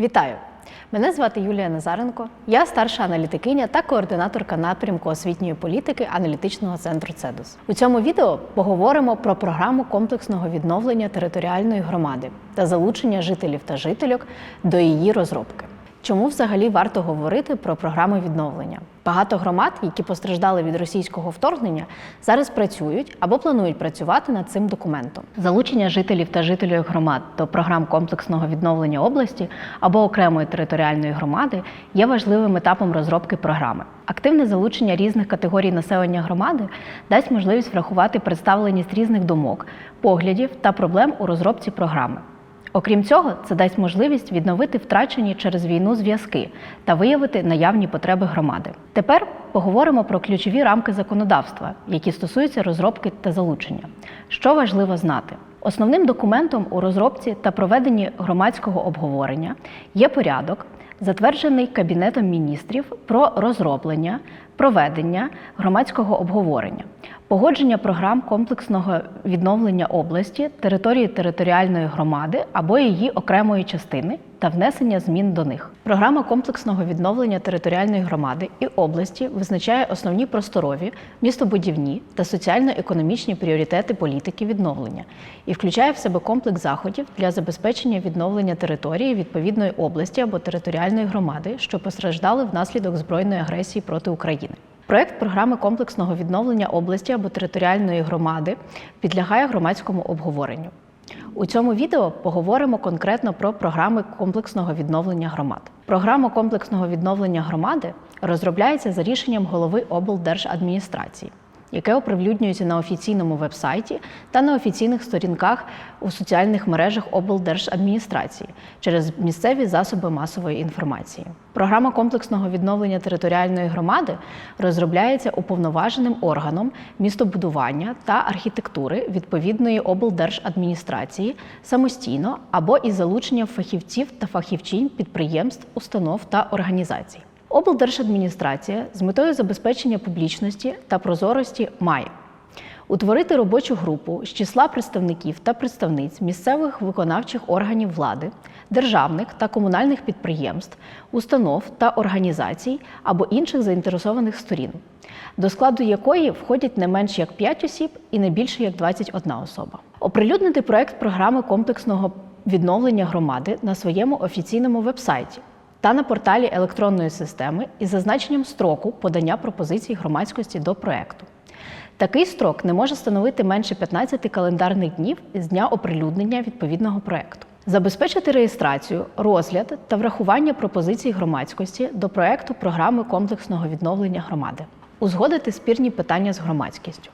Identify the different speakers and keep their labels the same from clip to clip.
Speaker 1: Вітаю! Мене звати Юлія Назаренко. Я старша аналітикиня та координаторка напрямку освітньої політики аналітичного центру ЦЕДУС. У цьому відео поговоримо про програму комплексного відновлення територіальної громади та залучення жителів та жительок до її розробки. Чому взагалі варто говорити про програми відновлення? Багато громад, які постраждали від російського вторгнення, зараз працюють або планують працювати над цим документом. Залучення жителів та жителів громад до програм комплексного відновлення області або окремої територіальної громади є важливим етапом розробки програми. Активне залучення різних категорій населення громади дасть можливість врахувати представленість різних думок, поглядів та проблем у розробці програми. Окрім цього, це дасть можливість відновити втрачені через війну зв'язки та виявити наявні потреби громади. Тепер поговоримо про ключові рамки законодавства, які стосуються розробки та залучення. Що важливо знати? Основним документом у розробці та проведенні громадського обговорення є порядок, затверджений Кабінетом міністрів про розроблення, проведення громадського обговорення, погодження програм комплексного відновлення області, території територіальної громади або її окремої частини та внесення змін до них. Програма комплексного відновлення територіальної громади і області визначає основні просторові, містобудівні та соціально-економічні пріоритети політики відновлення і включає в себе комплекс заходів для забезпечення відновлення території відповідної області або територіальної громади, що постраждали внаслідок збройної агресії проти України. Проект програми комплексного відновлення області або територіальної громади підлягає громадському обговоренню. У цьому відео поговоримо конкретно про програми комплексного відновлення громад. Програма комплексного відновлення громади розробляється за рішенням голови облдержадміністрації, яке оприлюднюється на офіційному вебсайті та на офіційних сторінках у соціальних мережах облдержадміністрації через місцеві засоби масової інформації. Програма комплексного відновлення територіальної громади розробляється уповноваженим органом містобудування та архітектури відповідної облдержадміністрації самостійно або із залученням фахівців та фахівчинь підприємств, установ та організацій. Облдержадміністрація з метою забезпечення публічності та прозорості має утворити робочу групу з числа представників та представниць місцевих виконавчих органів влади, державних та комунальних підприємств, установ та організацій або інших заінтересованих сторін, до складу якої входять не менш як 5 осіб і не більше як 21 особа. Оприлюднити проект програми комплексного відновлення громади на своєму офіційному вебсайті та на порталі електронної системи із зазначенням строку подання пропозицій громадськості до проекту. Такий строк не може становити менше 15 календарних днів з дня оприлюднення відповідного проекту. Забезпечити реєстрацію, розгляд та врахування пропозицій громадськості до проекту програми комплексного відновлення громади, узгодити спірні питання з громадськістю,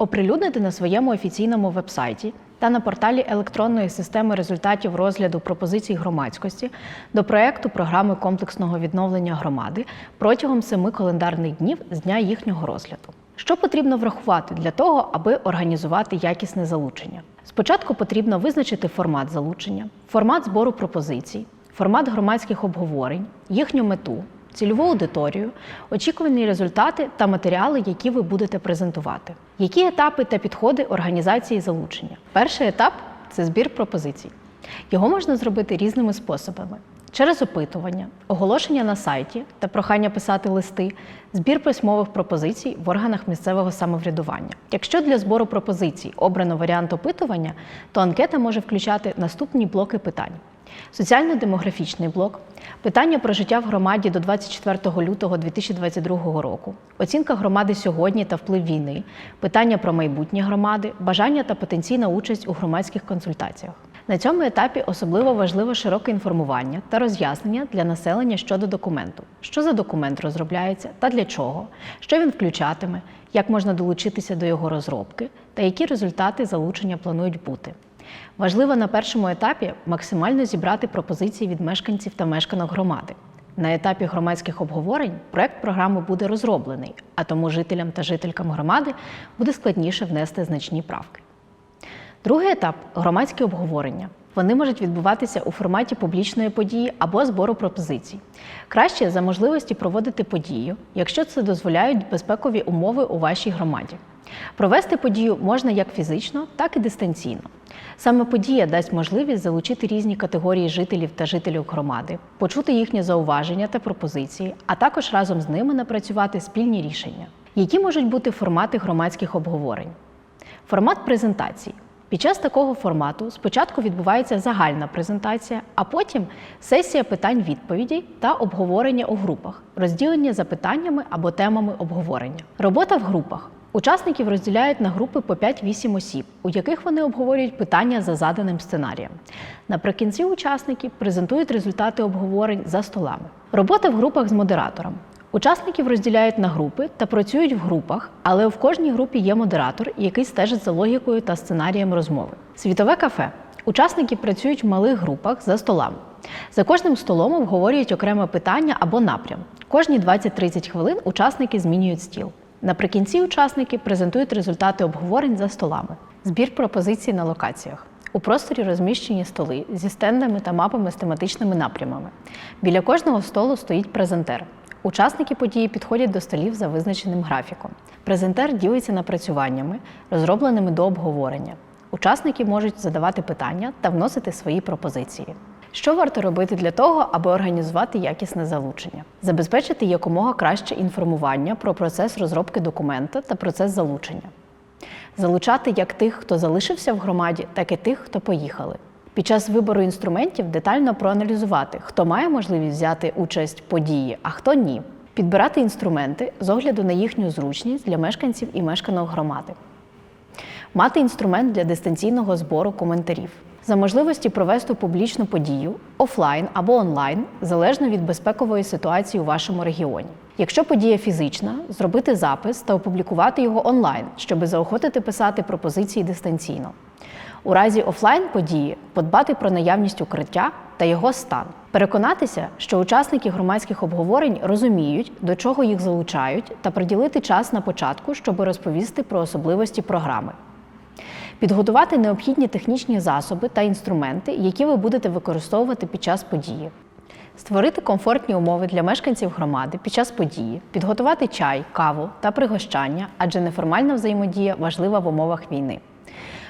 Speaker 1: оприлюднити на своєму офіційному вебсайті та на порталі електронної системи результатів розгляду пропозицій громадськості до проекту програми комплексного відновлення громади протягом семи календарних днів з дня їхнього розгляду. Що потрібно врахувати для того, аби організувати якісне залучення? Спочатку потрібно визначити формат залучення, формат збору пропозицій, формат громадських обговорень, їхню мету, цільову аудиторію, очікувані результати та матеріали, які ви будете презентувати. Які етапи та підходи організації залучення? Перший етап це збір пропозицій. Його можна зробити різними способами. Через опитування, оголошення на сайті та прохання писати листи, збір письмових пропозицій в органах місцевого самоврядування. Якщо для збору пропозицій обрано варіант опитування, то анкета може включати наступні блоки питань: соціально-демографічний блок, питання про життя в громаді до 24 лютого 2022 року, оцінка громади сьогодні та вплив війни, питання про майбутнє громади, бажання та потенційна участь у громадських консультаціях. На цьому етапі особливо важливо широке інформування та роз'яснення для населення щодо документу, що за документ розробляється та для чого, що він включатиме, як можна долучитися до його розробки та які результати залучення планують бути. Важливо на першому етапі максимально зібрати пропозиції від мешканців та мешканок громади. На етапі громадських обговорень проект програми буде розроблений, а тому жителям та жителькам громади буде складніше внести значні правки. Другий етап громадські обговорення. Вони можуть відбуватися у форматі публічної події або збору пропозицій. Краще за можливості проводити подію, якщо це дозволяють безпекові умови у вашій громаді. Провести подію можна як фізично, так і дистанційно. Саме подія дасть можливість залучити різні категорії жителів та жителів громади, почути їхні зауваження та пропозиції, а також разом з ними напрацювати спільні рішення. Які можуть бути формати громадських обговорень? Формат презентації. Під час такого формату спочатку відбувається загальна презентація, а потім сесія питань-відповідей та обговорення у групах, розділення за питаннями або темами обговорення. Робота в групах. Учасників розділяють на групи по 5-8 осіб, у яких вони обговорюють питання за заданим сценарієм. Наприкінці учасники презентують результати обговорень за столами. Робота в групах з модератором. Учасників розділяють на групи та працюють в групах, але в кожній групі є модератор, який стежить за логікою та сценарієм розмови. Світове кафе. Учасники працюють в малих групах за столами. За кожним столом обговорюють окреме питання або напрям. Кожні 20-30 хвилин учасники змінюють стіл. Наприкінці учасники презентують результати обговорень за столами. Збір пропозицій на локаціях. У просторі розміщені столи зі стендами та мапами з тематичними напрямами. Біля кожного столу стоїть презентер. Учасники події підходять до столів за визначеним графіком. Презентер ділиться напрацюваннями, розробленими до обговорення. Учасники можуть задавати питання та вносити свої пропозиції. Що варто робити для того, аби організувати якісне залучення? Забезпечити якомога краще інформування про процес розробки документа та процес залучення. Залучати як тих, хто залишився в громаді, так і тих, хто поїхали. Під час вибору інструментів детально проаналізувати, хто має можливість взяти участь в події, а хто ні. Підбирати інструменти з огляду на їхню зручність для мешканців і мешканок громади. Мати інструмент для дистанційного збору коментарів. За можливості провести публічну подію офлайн або онлайн, залежно від безпекової ситуації у вашому регіоні. Якщо подія фізична, зробити запис та опублікувати його онлайн, щоб заохотити писати пропозиції дистанційно. У разі офлайн події подбати про наявність укриття та його стан. Переконатися, що учасники громадських обговорень розуміють, до чого їх залучають, та приділити час на початку, щоб розповісти про особливості програми. Підготувати необхідні технічні засоби та інструменти, які ви будете використовувати під час події. Створити комфортні умови для мешканців громади під час події, підготувати чай, каву та пригощання, адже неформальна взаємодія важлива в умовах війни.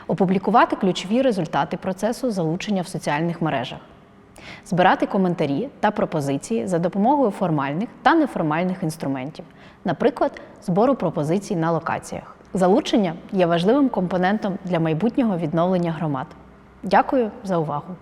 Speaker 1: Опублікувати ключові результати процесу залучення в соціальних мережах. Збирати коментарі та пропозиції за допомогою формальних та неформальних інструментів, наприклад, збору пропозицій на локаціях. Залучення є важливим компонентом для майбутнього відновлення громад. Дякую за увагу!